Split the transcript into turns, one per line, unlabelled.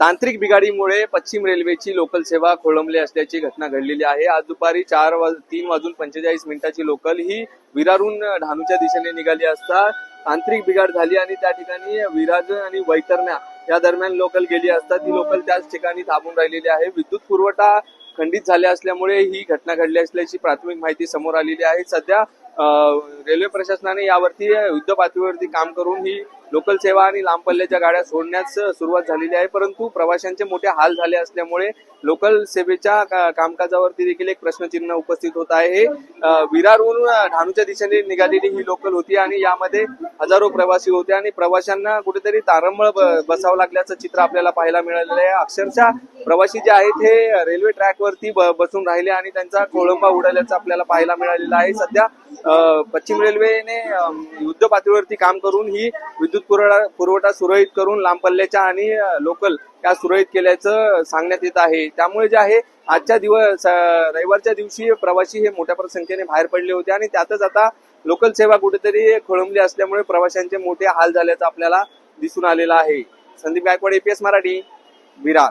तांत्रिक बिघाडीमुळे पश्चिम रेल्वेची लोकल सेवा खोळंबली असल्याची घटना घडलेली आहे. आज दुपारी चार वाज तीन वाजून पंचेचाळीस मिनिटाची लोकल ही विरारून डहाणूच्या दिशेने निघाली असता तांत्रिक बिघाड झाली आणि त्या ठिकाणी विराज आणि वैतरण्या या दरम्यान लोकल गेली असता ती लोकल त्याच ठिकाणी थांबून राहिलेली आहे. विद्युत पुरवठा खंडित झाल्या असल्यामुळे ही घटना घडली असल्याची प्राथमिक माहिती समोर आलेली आहे. सध्या रेल्वे प्रशासनाने यावरती युद्ध पातळीवरती काम करून ही लोकल सेवा आणि लांब पल्ल्याच्या गाड्या सोडण्यास सुरुवात झालेली आहे. परंतु प्रवाशांचे मोठे हाल झाले असल्यामुळे लोकल सेवेच्या कामकाजावरती देखील एक प्रश्नचिन्ह उपस्थित होत आहे. विरारहून ढाणूच्या दिशेने निघालेली ही लोकल होती आणि यामध्ये हजारो प्रवासी होते आणि प्रवाशांना कुठेतरी तारंबळ ब- बसावं लागल्याचं चित्र आपल्याला पाहायला मिळालेलं आहे. अक्षरशः प्रवासी जे आहेत हे रेल्वे ट्रॅकवरती बसून राहिले आणि त्यांचा कोळंबा उडाल्याचं आपल्याला पाहायला मिळालेलं आहे. सध्या पश्चिम रेल्वेने युद्ध पातळीवरती काम करून ही विद्युत पुरवठा पुरवठा सुरळीत करून लांब पल्ल्याच्या आणि लोकल त्या सुरळीत केल्याचं सांगण्यात येत आहे. त्यामुळे जे आहे आजच्या दिवस रविवारच्या दिवशी प्रवासी हे मोठ्या संख्येने बाहेर पडले होते आणि त्यातच आता लोकल सेवा कुठेतरी खोळंबली असल्यामुळे प्रवाशांचे मोठे हाल झाल्याचं आपल्याला दिसून आलेलं आहे. संदीप गायकवाड एपीएस मराठी विरार.